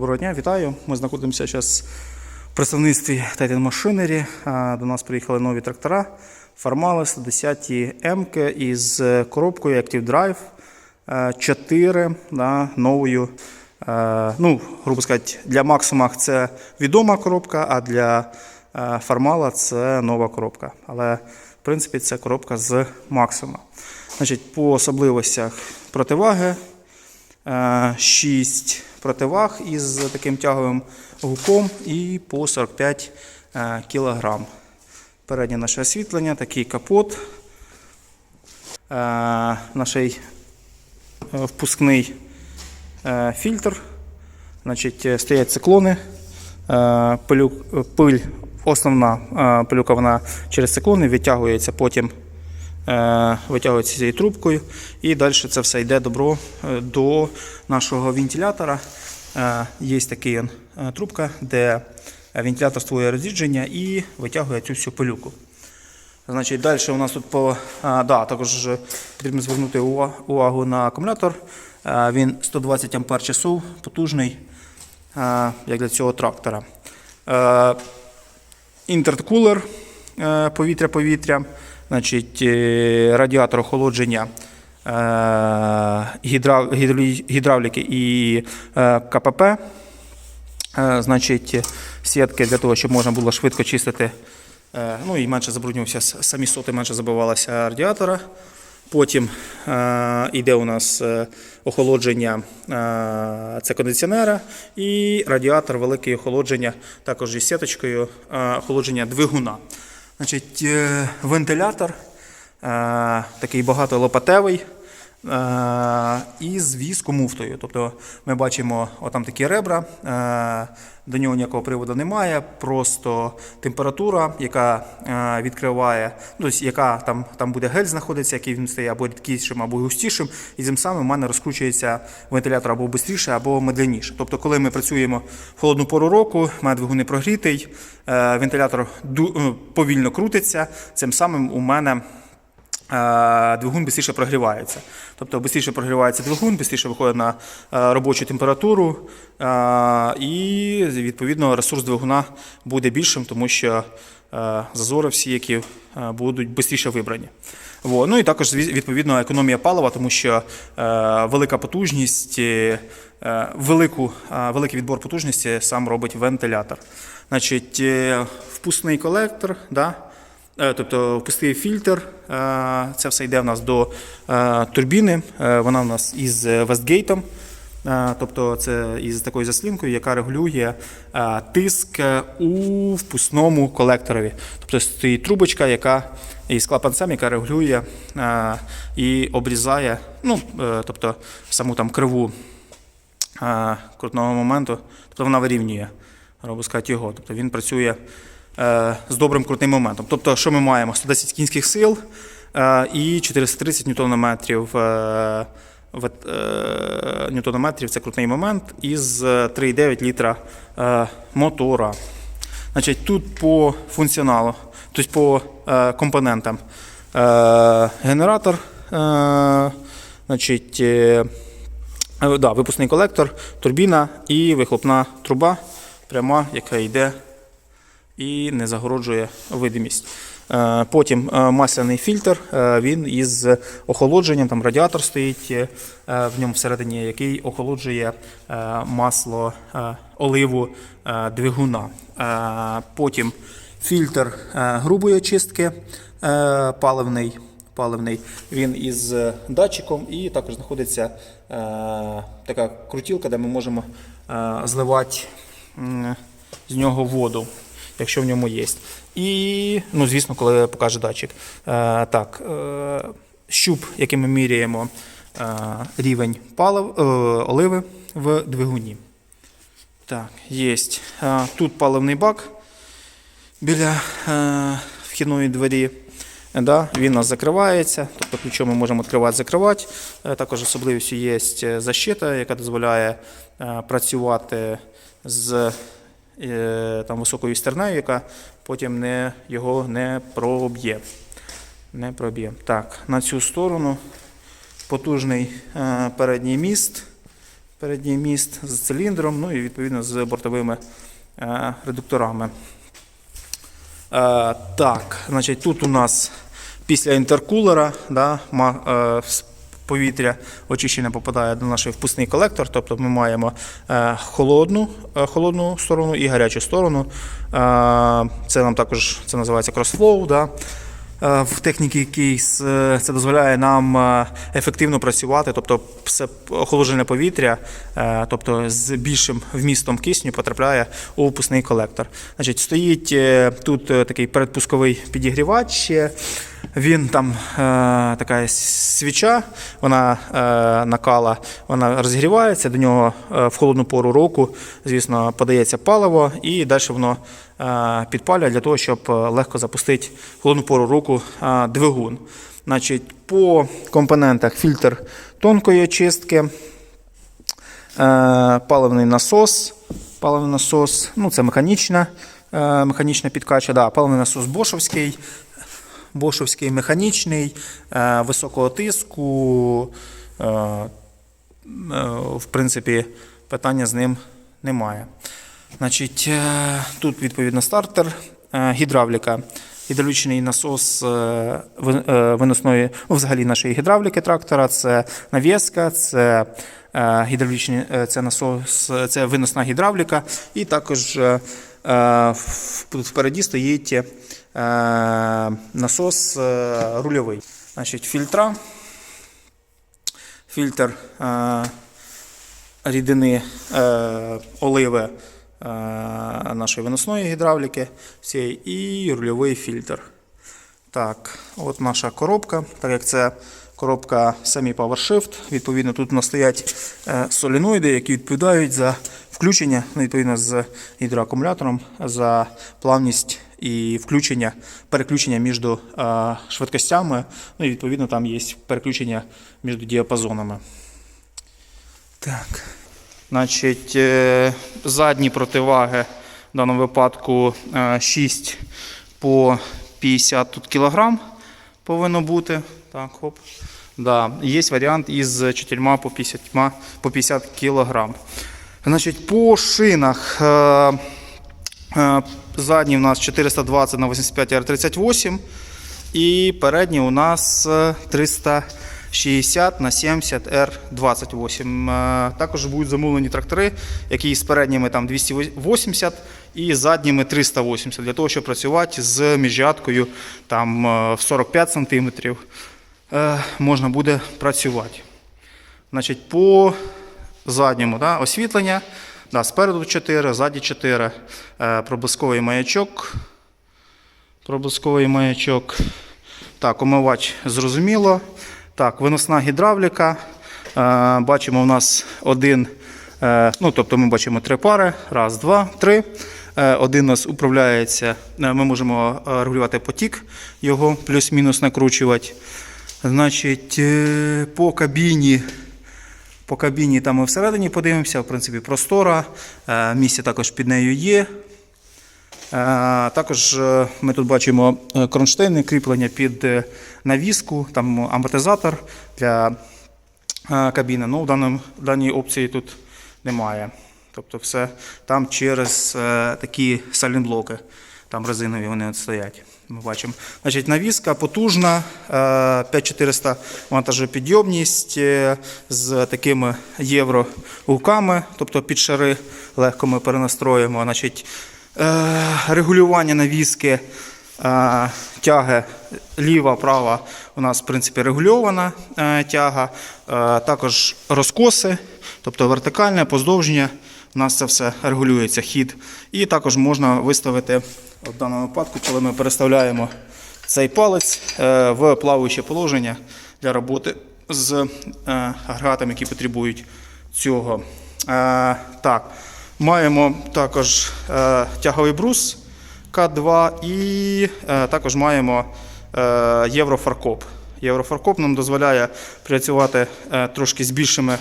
Доброго дня, вітаю. Ми знаходимося зараз в представництві Titan Machinery. До нас приїхали нові трактора Farmales 110 м із коробкою Active Drive е, 4 да, новою. Ну, грубо сказати, для Maxima це відома коробка, а для Farmala це нова коробка. Але в принципі це коробка з Maxima. Значить, по особливостях противаги. 6 противаг із таким тяговим гуком і по 45 е, кг. Переднє наше освітлення, такий капот. Е, Наш е, впускний е, фільтр. Значить, е, стоять циклони. Е, пиль, основна е, пилюка вона через циклони відтягується потім е, витягується цією трубкою, і далі це все йде добро е, до нашого вентилятора. Е, Є така е, трубка, де вентилятор створює розрідження і витягує цю всю пилюку. Значить, далі у нас тут по да, також потрібно звернути увагу на акумулятор. Він 120 ампер часов, потужний, як для цього трактора. Е, Інтеркулер е, повітря-повітря, значить, е, радіатор охолодження е, гідравліки і е, КПП. Значить, сітки для того, щоб можна було швидко чистити, ну і менше забруднювався самі соти, менше забивалося радіатора. Потім йде у нас охолодження це кондиціонера і радіатор, велике охолодження, також із сіточкою охолодження двигуна. Значить, е, вентилятор е, такий багатолопатевий е, із віскомуфтою. Тобто ми бачимо отам такі ребра, е, до нього ніякого приводу немає, просто температура, яка е, відкриває, ну, тобто, яка там, там буде гель знаходиться, який він стає або рідкішим, або густішим, і тим самим у мене розкручується вентилятор або швидше, або медленніше. Тобто, коли ми працюємо в холодну пору року, в мене двигун не прогрітий, вентилятор повільно крутиться, цим самим у мене двигун швидше прогрівається. Тобто швидше прогрівається двигун, швидше виходить на е, робочу температуру, е, і відповідно ресурс двигуна буде більшим, тому що е, зазори всі, які е, будуть швидше вибрані. Во. Ну і також відповідно економія палива, тому що е, велика потужність, е, е, велику, е, великий відбор потужності сам робить вентилятор. Значить, е, впускний колектор, да, Е, Тобто впустий фільтр, е, це все йде в нас до е, турбіни. Е, Вона в нас із вестгейтом, е, тобто це із такою заслінкою, яка регулює е, тиск е, у впускному колекторові. Тобто стоїть трубочка, яка із клапанцем, яка регулює е, і обрізає, ну, е, тобто саму там криву е, крутного моменту, тобто вона вирівнює, сказати, його. Тобто він працює е, з добрим крутним моментом. Тобто, що ми маємо? 110 кінських сил е, і 430 ньютонометрів. Е, е, ньютонометрів це крутний момент із е, 3,9 літра е, мотора. Значить, тут по функціоналу, тобто по е, компонентам. Е, генератор, е, значить, е, Е, Да, випускний колектор, турбіна і вихлопна труба, пряма, яка йде і не загороджує видимість. Е, Потім е, масляний фільтр, е, він із охолодженням, там радіатор стоїть в ньому всередині, який охолоджує масло оливу двигуна. Потім фільтр грубої очистки паливний паливний. Він із датчиком і також знаходиться така крутілка, де ми можемо зливати з нього воду, якщо в ньому є. І, ну, звісно, коли покаже датчик. Е, так, е, щуп, яким ми міряємо е, рівень палив, оливи в двигуні. Так, є. Тут паливний бак біля вхідної двері. Да, він у нас закривається, тобто ключом ми можемо відкривати, закривати. Також особливістю є защита, яка дозволяє працювати з там, високою стернею, яка потім не, його не проб'є. Не проб'є. Так, на цю сторону потужний е, передній міст передній міст з циліндром, ну і відповідно з бортовими е, редукторами. Е, так, значить, тут у нас після інтеркулера да, е, повітря очищене попадає до нашої впускний колектор. Тобто ми маємо е, холодну, е, холодну сторону і гарячу сторону. Е, це нам також це називається crossflow. Да. В техніці е, це дозволяє нам ефективно працювати, тобто все охолоджене повітря, тобто з більшим вмістом кисню потрапляє у випускний колектор. Значить, стоїть тут такий передпусковий підігрівач. Він там е, така свіча, вона е, накала, вона розігрівається, до нього е, в холодну пору року, звісно, подається паливо, і далі воно е, підпалює для того, щоб е, легко запустити в холодну пору року е, двигун. Значить, по компонентах фільтр тонкої очистки, е, паливний насос, паливний насос, ну це механічна, е, механічна підкача, да, паливний насос бошовський, бошовський механічний, е, високого тиску. е, е, В принципі, питання з ним немає. Значить, тут відповідно стартер, гідравліка, гідравлічний насос ви- виносної, ну, взагалі нашої гідравліки трактора, це навіска, це гідравлічний це насос, це виносна гідравліка, і також впереді стоїть насос е, рульовий. Значить, фільтра. Фільтр е, рідини е, оливи е, нашої виносної гідравліки всієї, і рульовий фільтр. Так, от наша коробка. Так як це коробка самі PowerShift, відповідно, тут у нас стоять е, соліноїди, які відповідають за включення, ну, відповідно, з гідроакумулятором, за плавність і включення, переключення між е, швидкостями. Ну і відповідно там є переключення між діапазонами. Так. Значить, е, задні противаги в даному випадку е, 6 по 50 тут кілограм повинно бути. Так, хоп. Да. Є варіант із 4 по 50, по 50 кілограм. Значить, по шинах е, е, у нас 420 на 85 R38 і передні у нас е, 360 на 70 R28. Е, Також будуть замовлені трактори, які з передніми там 280 і задніми 380, для того, щоб працювати з міжрядкою там е, в 45 см можна буде працювати. Значить, по задньому да, освітлення. Да, спереду 4, ззаді 4. Е, проблисковий маячок. Проблисковий маячок. Так, омивач зрозуміло. Так, виносна гідравліка. Е, бачимо, у нас один. Е, ну, тобто ми бачимо три пари. Раз, два, три. Один у нас управляється. Ми можемо регулювати потік, його плюс-мінус накручувати. Значить, по кабіні. По кабіні там ми всередині подивимося, в принципі, простора. Е, Місце також під нею є. Е, Також е, ми тут бачимо кронштейни, кріплення під навіску, там амортизатор для кабіни. Ну, в, даному, даній опції тут немає. Тобто все там через такі салінблоки, там резинові вони от стоять. Ми бачимо. Значить, навіска потужна, е, 5400 вантажопідйомність е, з такими єврогуками, тобто під шари легко ми перенастроїмо. Значить, е, регулювання навіски, е, тяги ліва, права у нас в принципі регульована е, тяга, Е, також розкоси, тобто вертикальне, поздовження. У нас це все регулюється хід. І також можна виставити в даному випадку, коли ми переставляємо цей палець е, в плаваюче положення для роботи з е, агрегатами, які потребують цього. Е, Так, маємо також тяговий брус К2 і також маємо єврофаркоп. Єврофаркоп нам дозволяє працювати трошки з більшими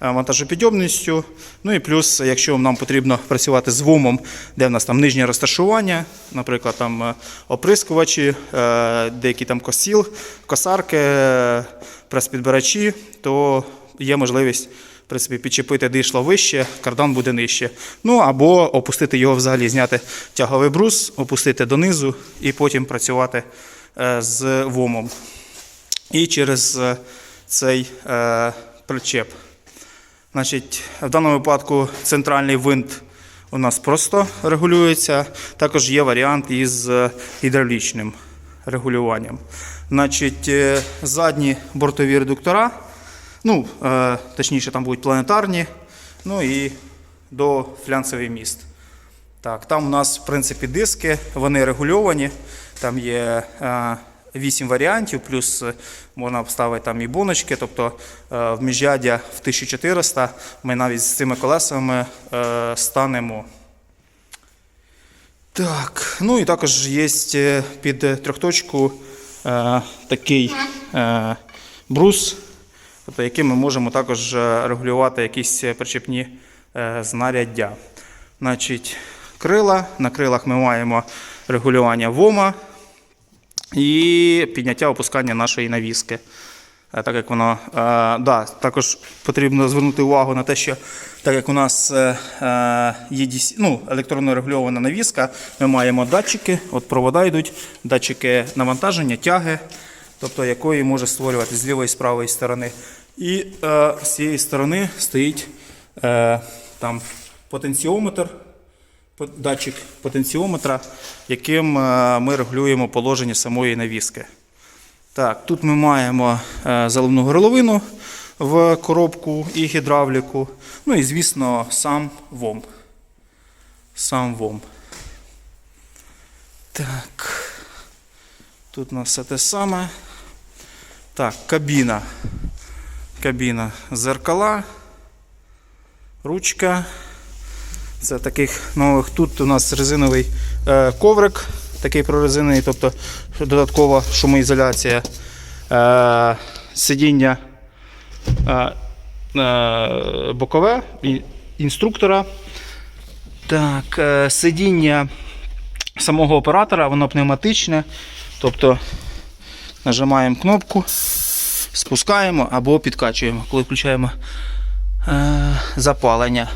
вантажопідйомністю. Ну і плюс, якщо нам потрібно працювати з вумом, де в нас там нижнє розташування, наприклад, там е, оприскувачі, е, деякі там косіл, косарки, е, прес-підбирачі, то є можливість принципі, підчепити дишло вище, кардан буде нижче. Ну або опустити його взагалі, зняти тяговий брус, опустити донизу і потім працювати е, з вомом. І через е, цей е, причеп. Значить, в даному випадку центральний винт у нас просто регулюється. Також є варіант із е, гідравлічним регулюванням. Значить, е, задні бортові редуктора, ну, е, точніше, там будуть планетарні, ну і до флянцевий міст. Так, там у нас, в принципі, диски, вони регульовані. Там є 8 варіантів, плюс е, можна вставити там і боночки. Тобто е, в міжряддя в 1400 ми навіть з цими колесами е, станемо. Так, ну і також є під трьохточку такий брус, тобто, яким ми можемо також регулювати якісь причепні знаряддя. Значить, крила. На крилах ми маємо регулювання вома і підняття опускання нашої навіски. Е, Так як воно, е, да, також потрібно звернути увагу на те, що так як у нас е, є ну, електронно регульована навіска, ми маємо датчики, от провода йдуть, датчики навантаження, тяги, тобто якої може створювати з лівої і з правої сторони. І е, з цієї сторони стоїть е, там потенціометр, по- датчик потенціометра, яким е, ми регулюємо положення самої навіски. Так, тут ми маємо е, заливну горловину в коробку і гідравліку. Ну і, звісно, сам ВОМ. Сам ВОМ. Так. Тут у нас все те саме. Так, кабіна. Кабіна зеркала. Ручка. Це таких нових. Тут у нас резиновий е, коврик, такий прорезинений, тобто додаткова шумоізоляція. Е, сидіння е, бокове інструктора. Так, сидіння самого оператора, воно пневматичне. Тобто нажимаємо кнопку, спускаємо або підкачуємо, коли включаємо запалення.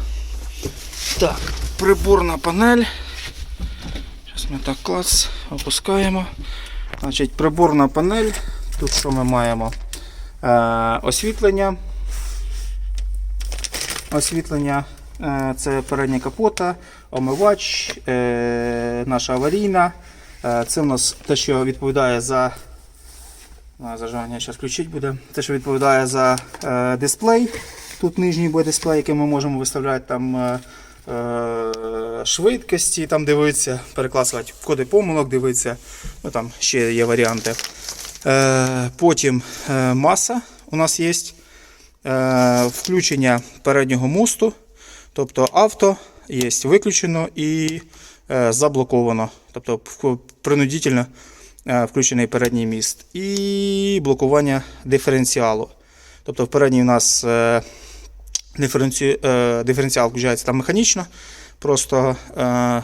Так, приборна панель. Зараз ми так клац, опускаємо. Значить, приборна панель. Тут що ми маємо? Е, освітлення. Освітлення. Е, це передня капота, омивач, е, наша аварійна. Е, це у нас те, що відповідає за. Зажигання зараз включити буде. Те, що відповідає за е, дисплей. Тут нижній буде дисплей, який ми можемо виставляти там е, швидкості, там дивитися, перекласувати коди помилок, дивитися. Ну, там ще є варіанти. Е, потім е, маса у нас є. Е, включення переднього мосту, тобто авто є виключено і е, заблоковано, тобто принудительно е, включений передній міст. І блокування диференціалу. Тобто в передній у нас е, диференці... е, диференціал включається там механічно, просто е,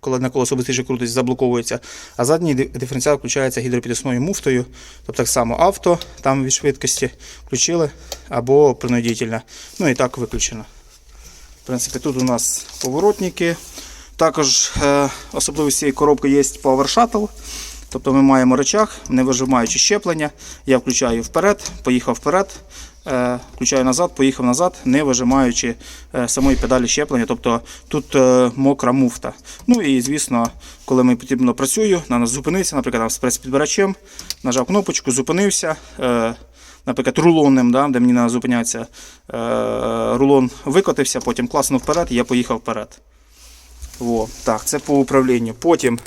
коли на колесо швидше крутить, заблоковується, а задній ди- диференціал включається гідропідвісною муфтою, тобто так само авто, там від швидкості включили або принудительно. Ну і так виключено. В принципі, тут у нас поворотники. Також е, особливість цієї коробки є Power Shuttle. Тобто ми маємо рычаг, не вижимаючи щеплення. Я включаю вперед, поїхав вперед, включаю назад, поїхав назад, не вижимаючи е, самої педалі щеплення. Тобто тут е, мокра муфта. Ну і звісно, коли ми потрібно працюю, нас зупинитися, наприклад, там з прес-підбирачем, нажав кнопочку, зупинився. Е, Наприклад, рулонним, да, де мені треба зупинятися, е, рулон викотився, потім класнув вперед, я поїхав вперед. Во, так, це по управлінню. Потім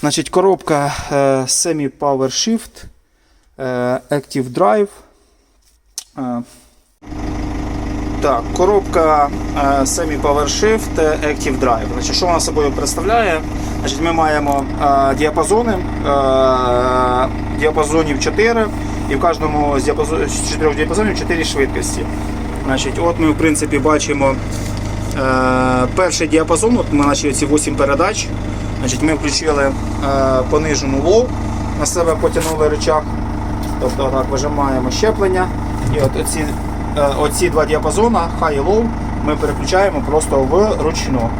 значить, коробка е, Semi Power Shift, е, Active Drive. Так, коробка е, Semi Power Shift е, Active Drive. Значить, що вона собою представляє? Значить, ми маємо е, діапазони, е, діапазонів 4, і в кожному з, діапазон, діапазонів 4 швидкості. Значить, от ми в принципі бачимо перший діапазон, от ми наші ці 8 передач. Значить, ми включили понижену low, на себе потягнули рычаг. Тобто так вижимаємо щеплення. І от ці е, оці два діапазона, high і low, ми переключаємо просто вручну.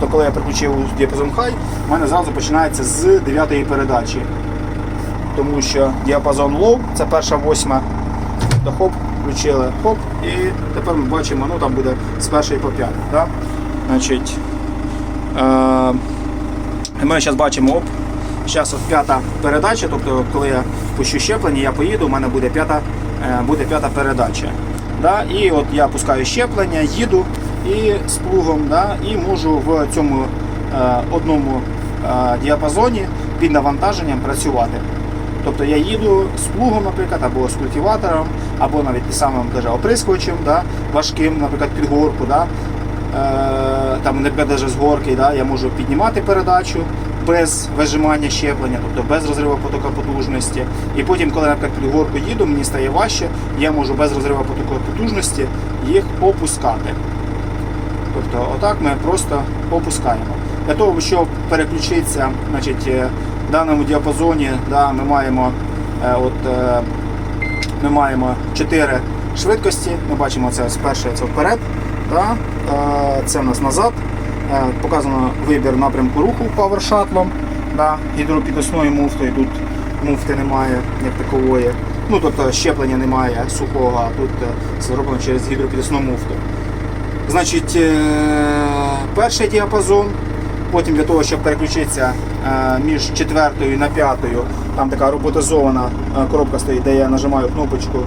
То коли я переключив діапазон high, у мене зразу починається з 9 передачі. Тому що діапазон low це перша восьма. То хоп, включили, хоп, і тепер ми бачимо, ну там буде з першої по п'яту. Да? Значить, е, ми зараз бачимо, оп, зараз п'ята передача, тобто коли я пущу щеплення, я поїду, у мене буде п'ята, буде п'ята передача. Да? І от я пускаю щеплення, їду і з плугом, да? і можу в цьому е, одному е, діапазоні під навантаженням працювати. Тобто я їду з плугом, наприклад, або з культиватором, або навіть і самим даже оприскувачем, да, важким, наприклад, під горку. Да, е, там, наприклад, даже з горки, да, я можу піднімати передачу без вижимання щеплення, тобто без розриву потоку потужності. І потім, коли наприклад, під горку їду, мені стає важче, я можу без розриву потоку потужності їх опускати. Тобто, отак ми просто опускаємо. Для того, щоб переключитися, значить, е, в даному діапазоні да, ми маємо е, от, е, ми маємо 4 швидкості. Ми бачимо це з першої це вперед, да, це в нас назад. Е, Показано вибір напрямку руху павершатлом, да, гідропідосною муфтою. Тут муфти немає як такової. Ну, тобто щеплення немає сухого, а тут е, зроблено через гідропідосну муфту. Значить, е, перший діапазон. Потім для того, щоб переключитися між четвертою на п'ятою, там така роботизована коробка стоїть, де я нажимаю кнопочку,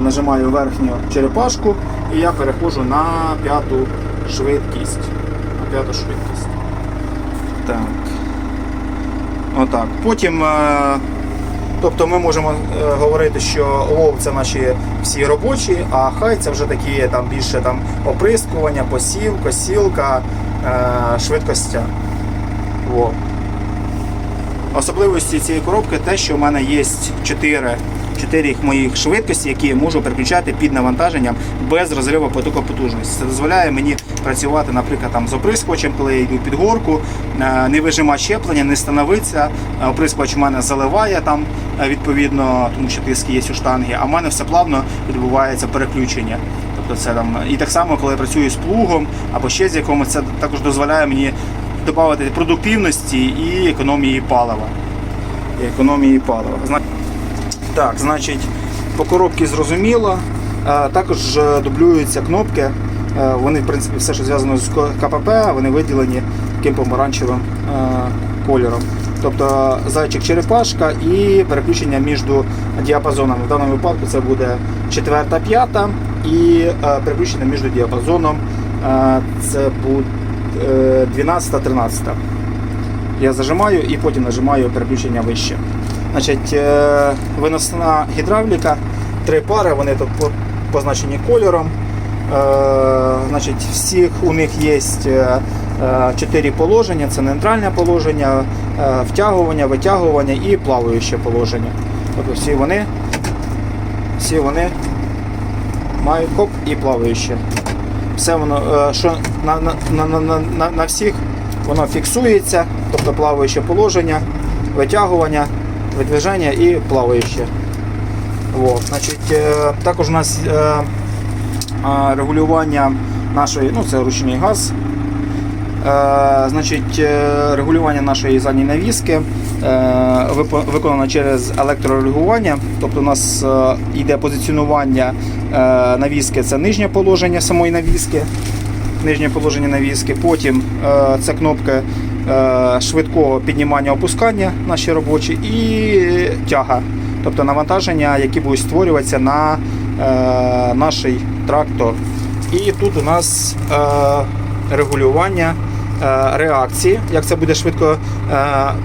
нажимаю верхню черепашку і я переходжу на п'яту швидкість. П'яту швидкість. Так. Отак. Потім, е, тобто ми можемо е, говорити, що лов це наші всі робочі, а хай це вже такі там більше там оприскування, посів, косілка, е, швидкостя. Особливості цієї коробки те, що в мене є 4, 4 моїх швидкості, які я можу переключати під навантаженням без розриву потоку потужності. Це дозволяє мені працювати, наприклад, там, з оприскувачем, коли я йду під горку, е, не вижимати щеплення, не становиться. Е, Оприскувач у мене заливає там е, відповідно, тому що тиск є у штанги, а в мене все плавно відбувається переключення. Тобто це там і так само, коли я працюю з плугом або ще з якомусь, це також дозволяє мені додати продуктивності і економії палива. Економії палива. Так, значить, по коробці зрозуміло. Е, Також е, дублюються кнопки. Е, Вони, в принципі, все, що зв'язано з КПП, вони виділені таким помаранчевим кольором. Тобто зайчик черепашка і переключення між діапазонами. В даному випадку це буде четверта, п'ята і переключення між діапазоном це буде 12-13. Я зажимаю і потім нажимаю переключення вище. Значить, е, виносна гідравліка, три пари, вони тут позначені кольором. Е, Значить, всіх у них є е, чотири положення: це нейтральне положення, втягування, витягування і плаваюче положення. Тобто всі вони, всі вони мають коп і плаваюче. Все воно, що на, на, на- на, на всіх воно фіксується, тобто плаваюче положення, витягування, видвиження і плаваюче. Во, значить, е, також у нас е, а, регулювання нашої, ну це ручний газ. Значить, регулювання нашої задньої навіски виконано через електрорегулювання. Тобто у нас йде позиціонування е, навіски, це нижнє положення самої навіски. Нижнє положення навіски. Потім е, це кнопки е, швидкого піднімання опускання наші робочі і тяга. Тобто навантаження, які будуть створюватися на е, наш трактор. І тут у нас е, регулювання е, реакції, як це буде швидко е,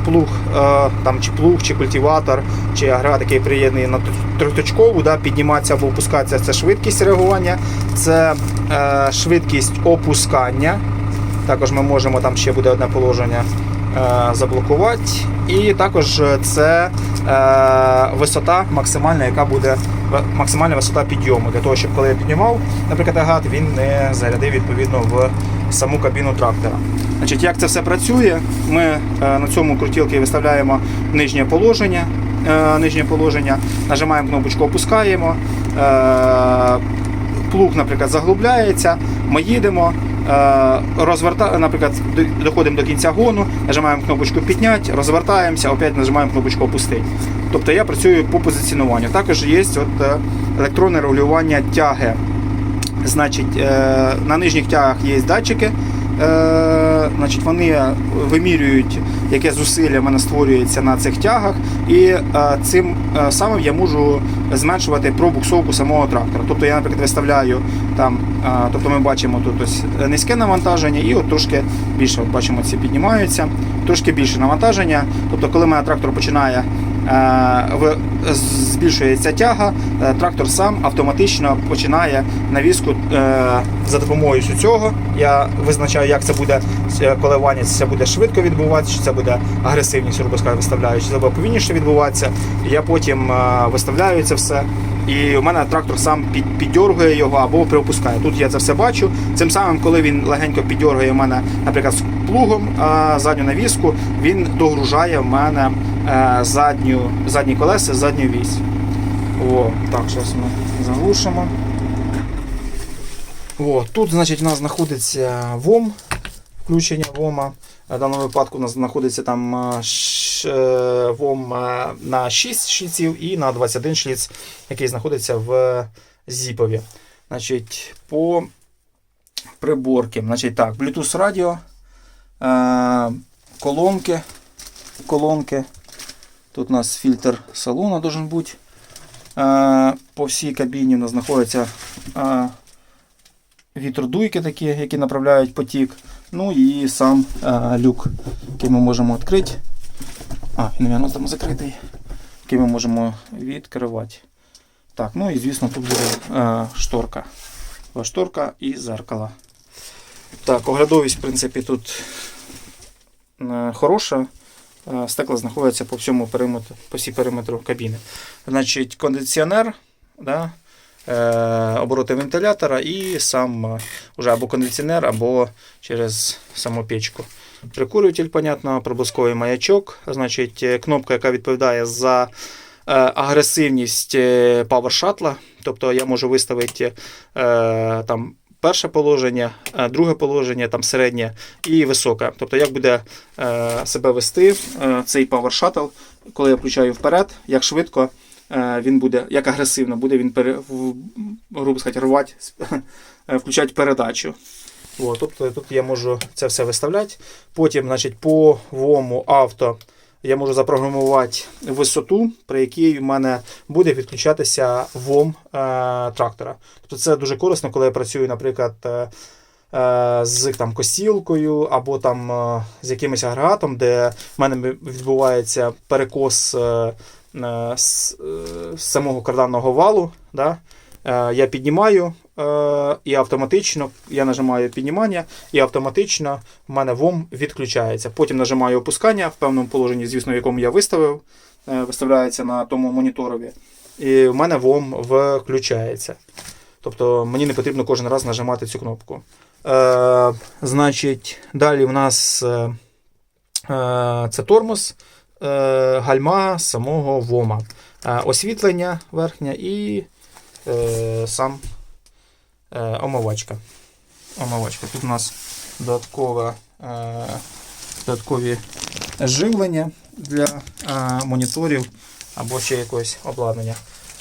плуг, е, там, чи плуг, чи культиватор, чи агрегат, який приєднаний на трьохточкову, да, підніматися або опускатися. Це швидкість реагування, це е, швидкість опускання. Також ми можемо, там ще буде одне положення е, заблокувати. І також це е, висота максимальна, яка буде максимальна висота підйому. Для того, щоб коли я піднімав, наприклад, агат, він не зарядив відповідно в саму кабіну трактора. Значить, як це все працює? Ми е, на цьому крутілки виставляємо нижнє положення. е, Нижнє положення, нажимаємо кнопочку опускаємо. е, плуг, наприклад, заглубляється, ми їдемо, е, розверта... наприклад, доходимо до кінця гону, нажимаємо кнопочку підняти, розвертаємося, опять нажимаємо кнопочку опустити. Тобто я працюю по позиціонуванню. Також є от, е, електронне регулювання тяги. Значить, е, на нижніх тягах є датчики. Е, значить, вони вимірюють, яке зусилля в мене створюється на цих тягах, і е, цим е, самим я можу зменшувати пробуксовку самого трактора. Тобто я, наприклад, виставляю там, е, тобто ми бачимо тут ось низьке навантаження, і от трошки більше, от бачимо, ці піднімаються, трошки більше навантаження. Тобто, коли мене трактор починає е, збільшується тяга, е, трактор сам автоматично починає навіску е, за допомогою цього. Я визначаю, як це буде е, коливання, це буде швидко відбуватися, чи це буде агресивність, грубо сказати, виставляю, чи це буде повільніше відбуватися. Я потім е, виставляю це все. І у мене трактор сам під, піддергує його або приопускає. Тут я це все бачу. Цим самим, коли він легенько піддергує мене, наприклад, з плугом задню навіску, він догружає в мене е, задню, задні колеса, задню вісь. О, так, зараз ми заглушимо. О, тут, значить, у нас знаходиться ВОМ, включення ВОМа. В даному випадку у нас знаходиться там е, е, ВОМ е, на 6 шліців і на 21 шліц, який знаходиться в зіпові. Значить, по приборки. Значить, так, Bluetooth радіо, е, колонки. колонки. Тут у нас фільтр салону должен бути. Е, По всій кабіні у нас знаходяться е, вітродуйки такі, які направляють потік. Ну і сам е, люк, який ми можемо відкрити. А, він, там закритий. Який ми можемо відкривати. Так, ну і звісно, тут буде шторка. Шторка і зеркало. Так, оглядовість, в принципі, тут хороша. Е, Стекла знаходяться по всьому периметру, по всій периметру кабіни. Значить, кондиціонер, да, е, обороти вентилятора і сам е, уже або кондиціонер, або через саму печку. Прикурюватель, понятно, проблисковий маячок, значить, кнопка, яка відповідає за агресивність е, Power Shuttle. Тобто я можу виставити там. Перше положення, е, друге положення, там середнє і високе. Тобто, як буде е, себе вести е, цей Power Shuttle, коли я включаю вперед, як швидко він буде, як агресивно буде він грубо сказати, рвати, включати передачу. О, тобто тут я можу це все виставляти. Потім, значить, по ВОМу авто я можу запрограмувати висоту, при якій в мене буде відключатися ВОМ е, трактора. Тобто це дуже корисно, коли я працюю, наприклад, е, е, з там, косілкою або там, з якимось агрегатом, де в мене відбувається перекос з, самого карданного валу. Да? Я піднімаю і автоматично я нажимаю піднімання, і автоматично в мене ВОМ відключається. Потім нажимаю опускання в певному положенні, звісно, в якому я виставив, е, виставляється на тому моніторові. І в мене ВОМ включається. Тобто мені не потрібно кожен раз нажимати цю кнопку. Е, значить, далі в нас е, е, це тормоз, е, гальма самого ВОМа, е, освітлення верхнє і е, сам е, омивачка. омивачка. Тут у нас додаткове, е, додаткові живлення для е, моніторів або ще якогось обладнання.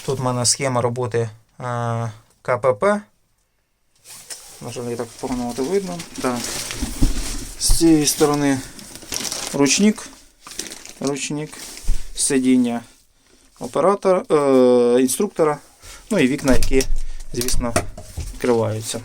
Тут в мене схема роботи е, КПП. На жаль, так погано видно. Так. З цієї сторони ручник, ручник, сидіння оператора, е, інструктора, ну і вікна, які, звісно, відкриваються.